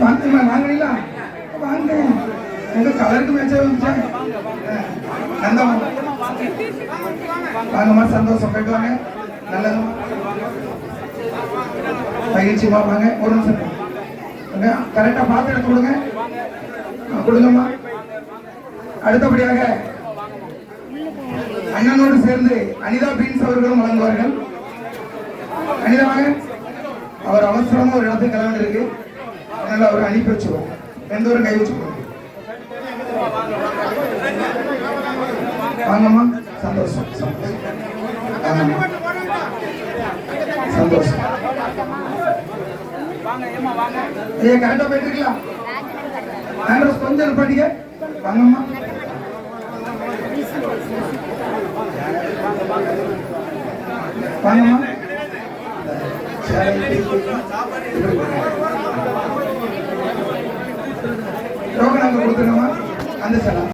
வாங்கம்மா வாங்கினீங்களா வாங்க. உங்க கலருக்கு மேட்சா வந்துச்சா? நந்தம்மா வாங்கம்மா சந்தோஷம். போயிட்டு வாங்க. நல்லதும்மா. மகிழ்ச்சிமா வாங்க. ஒரு நிமிஷம். கரெக்டா பார்த்து எடுத்து கொடுங்க. கொடுங்கம்மா. அடுத்தபடியாக அண்ணனோடு சேர்ந்து அனிதா பீன்ஸ் அவர்களும் வழங்குவார்கள். அனிதா வாங்க அவர் அவசரமாக ஒரு இடத்துக்கு கிளம்பி இருக்கு அதனால அவர் அனுப்பி வச்சுருவோம் எந்த ஒரு கை வச்சுக்கோங்க. வாங்கம்மா. சந்தோஷம். சந்தோஷம். வாங்கம்மா சந்தோஷம். ஐயா கரெக்டா போயிட்டு இருக்கலாம் கொஞ்சம் நிப்பாட்டிக்க. வாங்கம்மா. வாங்கம்மா. டோக்கன் அங்க கொடுத்துருங்கம்மா அந்த சலாம்